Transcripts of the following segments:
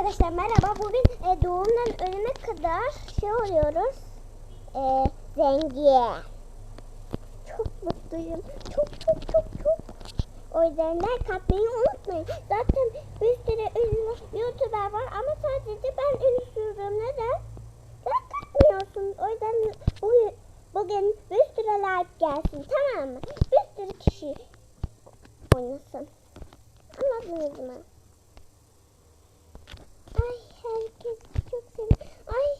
Arkadaşlar merhaba. Bugün e, doğumdan ölüme kadar şey oluyoruz. E, zengin. Çok mutluyum. Çok çok çok çok. O yüzden like atmayı unutmayın. Zaten bir sürü ünlü YouTuber var ama sadece ben ünlüsüyorum. Neden? Like atmıyorsunuz. O yüzden bu, bugün bir sürü like gelsin. Tamam mı? Bir sürü kişi oynasın. Anladınız mı? Ay ne kim? Ay.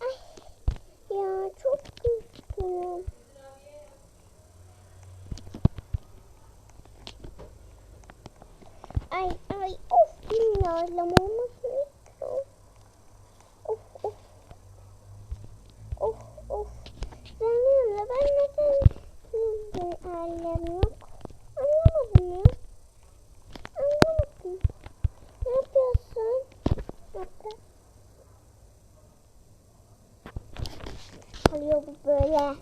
Ay. Ya çok. Ay ay of bilmiyorum olmasın Yeah.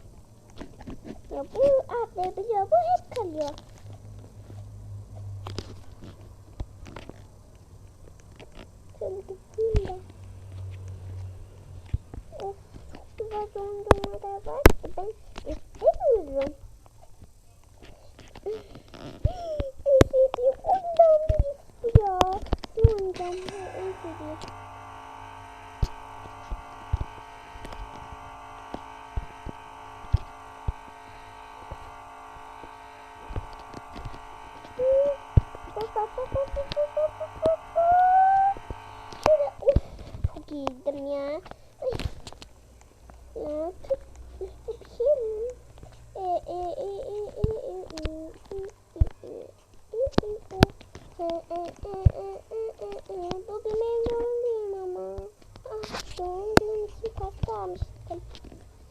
İçin pasta almıştım.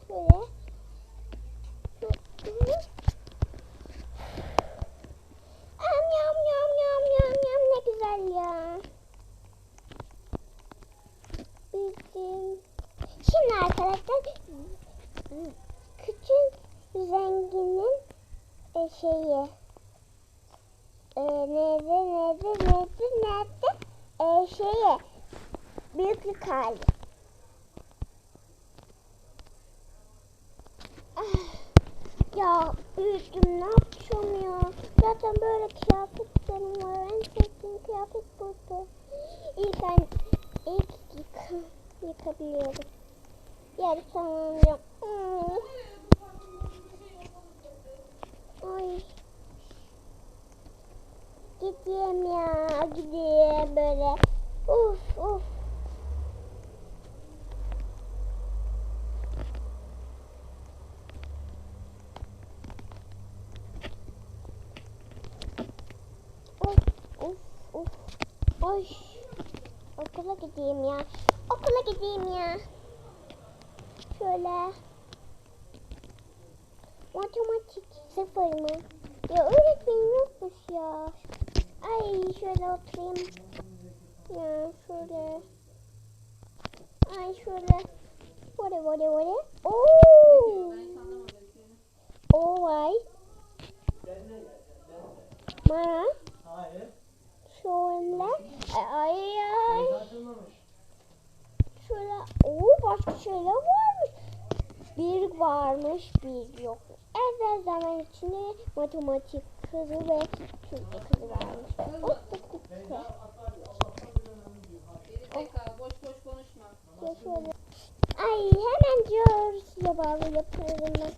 Şöyle. Am yam yam yam yam yam ne güzel ya. Bizim Şimdi arkadaşlar küçük zenginin e, şeyi e, nerede nerede nerede nerede e, şeyi büyüklük hali. Ya büyüdüm ne yapacağım ya. Zaten böyle kıyafetlerim var. En sevdiğim kıyafet buydu. İlk ben ilk yıka, yıkabiliyorum. Yer sanırım. Hmm. Ay. Gideyim ya. Gideyim böyle. Uf uf. Of of of. Ay. Okula gideyim ya. Okula gideyim ya. Şöyle. Matematik sıfır mı? Ya öğretmenim yokmuş ya. Ay şöyle oturayım. Ya şöyle. Ay şöyle. Vore vore vore. Oo. Oo vay. Mara. Hayır. Şöyle. Ay ay. Şöyle. Oo başka şeyler varmış. Bir varmış bir yok. Evvel zaman içinde matematik kızı ve Türkçe kızı varmış. Of. Geri zekalı boş boş konuşma. Ya şöyle. Ay hemen George'la bağlı yaparım.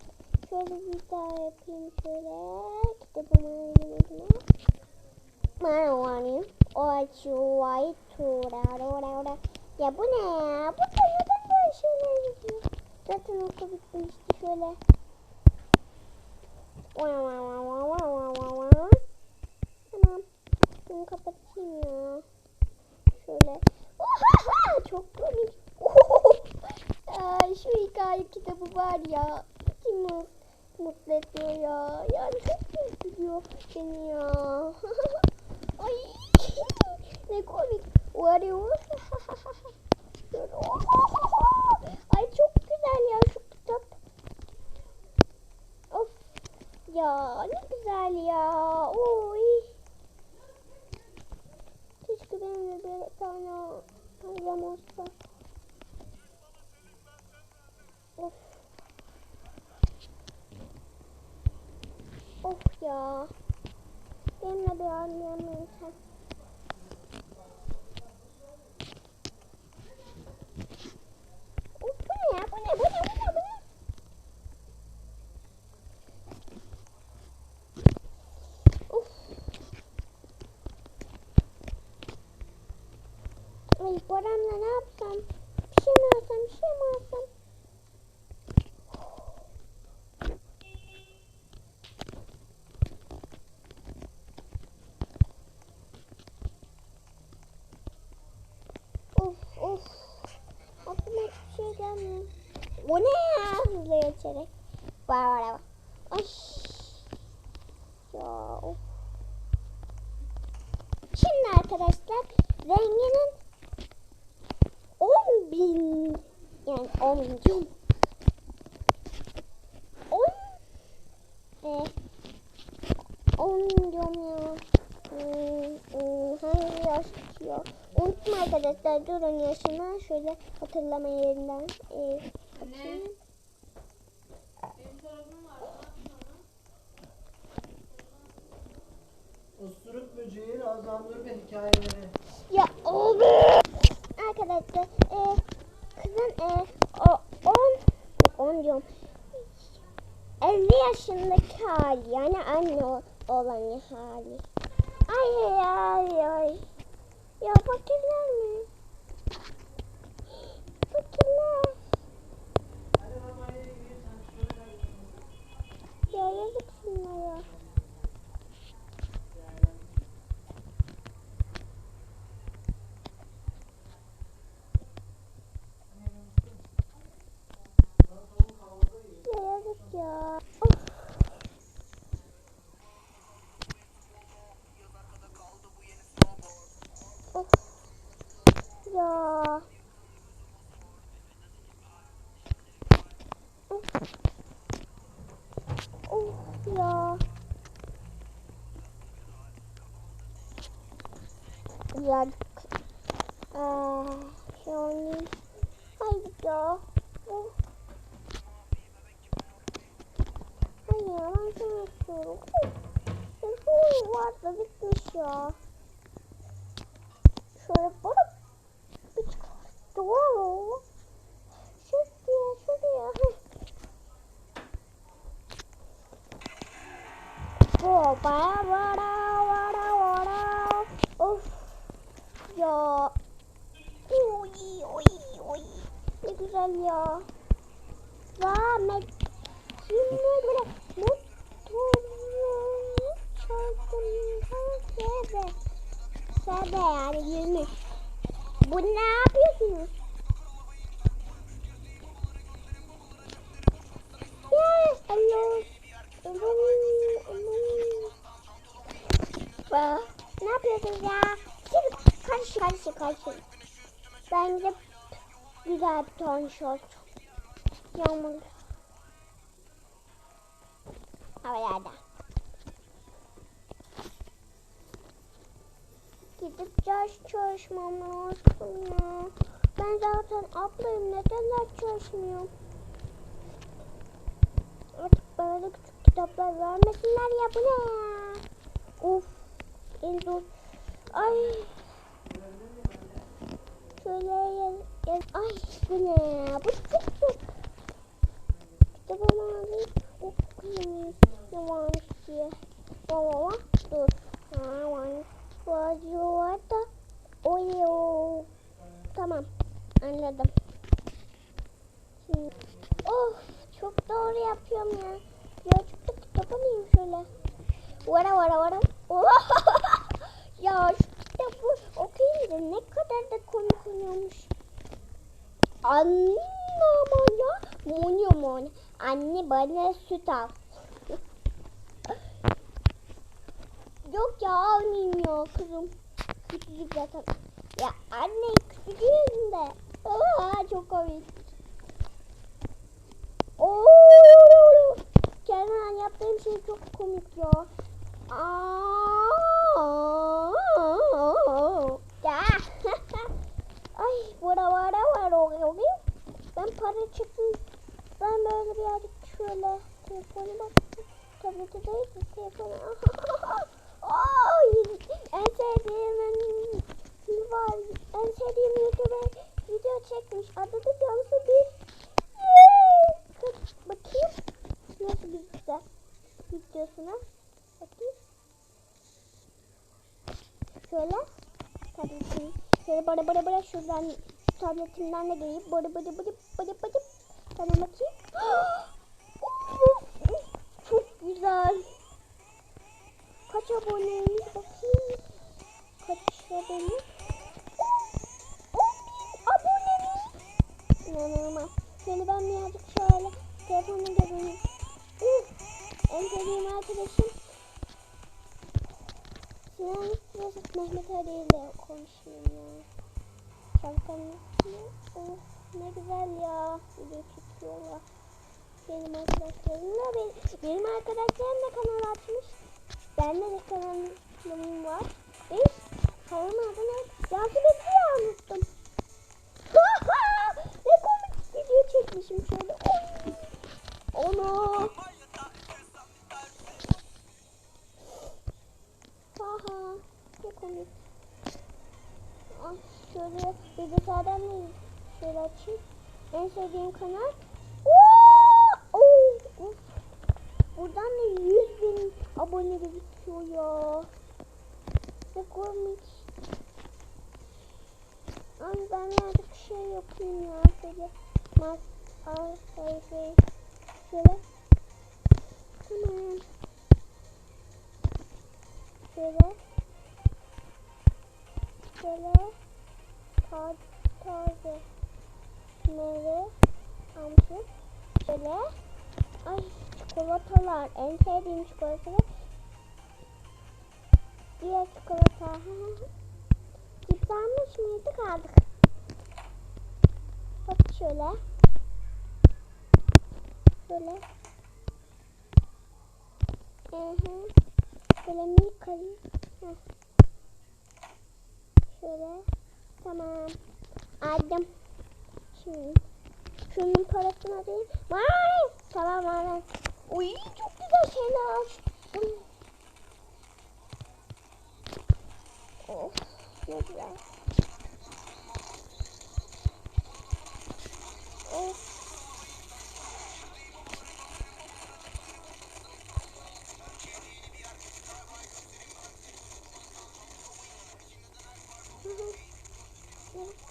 Şöyle bir daha yapayım şöyle. Kitabımı elime. Marijuana. Ocho, white, tura, tura, tura. Ya bu ne ya? Bu da neden böyle şeyler yazıyor? Zaten okul bitmişti şöyle. Tamam. Şunu kapatayım ya. Şöyle. Oha! Çok komik. Ay, şu hikaye kitabı var ya. Kim mutlu ediyor ya. Yani çok üzülüyor beni ya. Oi! Nem comigo. O Ariu. Bu ne ya? Hızlı geçerek. Var var var. Şimdi arkadaşlar renginin 10 bin yani 10 bin diyorum. 10 e, 10 diyorum ya. Hmm, hmm? Unuttum arkadaşlar. Durun yaşına. Şöyle hatırlama yerinden. Ee, bakayım. Benim çorabım var. Ne? Osuruk böceği Razandur ve hikayeleri. Ya oldu. Arkadaşlar e, kızın e, o 10 yok 10 diyorum. 50 yaşındaki hali yani anne olan hali. Ay ay ay. Ya fakirler mi? Fakirler. Hadi babaya gir sen şöyle Ya yazık şunlara. Ya yazık ya. Of. Of. Ya. Of. Of ya. Ya. Aa, şey oynayayım. Haydi ya. Hayır ben sana istiyorum. Telefon vardı bitmiş ya. Şöyle bana bir doğru. Şuraya şuraya. Heh. Hopa vara vara vara. Of. Ya. Oy oy oy. Güzel ya. Rahmet. Şimdi böyle motoru çaldım. Sebe. Sebe yani yirmi. Bu ne yapıyorsunuz? Yes, hello. Hello, hello. Ba- Ne yapıyorsunuz ya? Şimdi karşı karşı karşı. Bence güzel bir ton şort. Yağmur. Havalarda. Gidip ders çalışmam lazım. Ben zaten ablayım. Neden ders çalışmıyorum? Artık böyle küçük kitaplar vermesinler ya. Bu ne ya? Of. En zor. Ay. Şöyle yaz. Ay bu ne? Bu çok zor. Kitabımı alayım. Okuyayım. Ne varmış diye. Baba dur. Ha varmış. Radyo var da. Oyo. Tamam. Anladım. Şimdi. Of. Çok doğru yapıyorum ya. Birazcık da kitap alayım şöyle. Vara vara vara. ya şu kitabı okuyunca ne kadar da komik oluyormuş. Anne aman ya. Monyo mon. Anne bana süt al. Yok ya almayayım ya kızım. Küçücük zaten. Ya anne küçücüğüm de. Aa, çok komik. Oo, Kenan yaptığım şey çok komik ya. Aa, para çıktı. Ben böyle birazcık şöyle telefonu baktım. Tabii ki değil ki telefonu. Ay, en sevdiğim var. En sevdiğim YouTuber video çekmiş. Adı da Cansu bir. Bakayım. Nasıl bir güzel videosuna. Bakayım. Şöyle. Tabii ki. Şöyle bara bara bara şuradan tabletimden de geleyim. Bara bara bara bara bara. Sana bakayım. Çok güzel. Kaç aboneymiş bakayım. Kaç abone? abonemiz. İnanılmaz. Şöyle ben birazcık şöyle telefonu göreyim. En sevdiğim arkadaşım. Sinan Mehmet Ali ile konuşayım ya. Üstüne. Of ne güzel ya. Video çekiyorlar. Benim arkadaşlarım da benim, benim arkadaşlarım da kanal açmış. Bende de kanalım var. Ve kanalın adı ne? Yankı Bekir'i unuttum. ne komik video çekmişim şöyle. Onu. Haha. Ne komik. Ay, şöyle bilgisayardan da şöyle açayım. En sevdiğim kanal. Oo! Oo! Buradan da 100 bin abone gözüküyor ya. Ne komik. Ay ben artık şey yapayım ya. Şöyle mas al sayfayı. Şöyle. Tamam. Şöyle. Şöyle. Taze. Meyve. Amca. Şöyle. Ay çikolatalar. En sevdiğim çikolatalar. Diğer çikolata. Ciplenmiş miydi kaldık. Bak şöyle. Şöyle. Hı hı. Heh. Şöyle. Tamam. Aldım. Şimdi şunun parasını alayım. Vay! Tamam aldım. Uy çok güzel şeyler açtım. Of ne güzel. Of.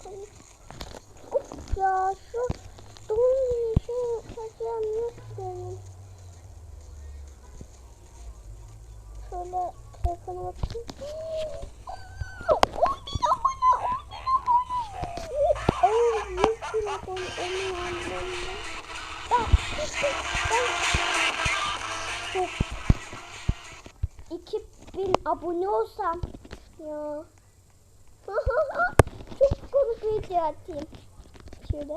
Of ya şu doğum günü şu saçlarını istiyorum. Şöyle telefona bakayım. Oh, on bin abone, on bin abone. Oh, yüz bin abone, emin anlamda. Ben, ben, çok 2000 abone olsam ya. Komik video atayım. Şöyle.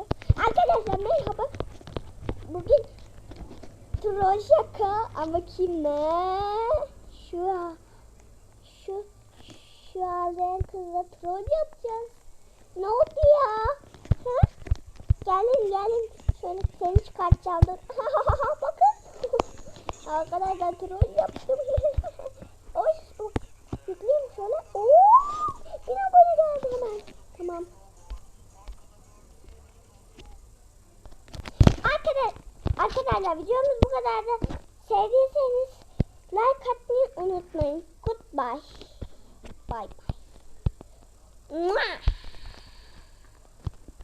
Arkadaşlar merhaba. Bugün troll şaka ama kime? Şu şu şu ağlayan kızla troll yapacağız. Ne oldu ya? Ha? Gelin gelin. Şöyle seni çıkartacağım. Bakın. Arkadaşlar troll yaptım. Oy. Yükleyeyim şöyle. Oo. Arkadaşlar videomuz bu kadardı. Sevdiyseniz like atmayı unutmayın. Goodbye. Bye bye. Mwah.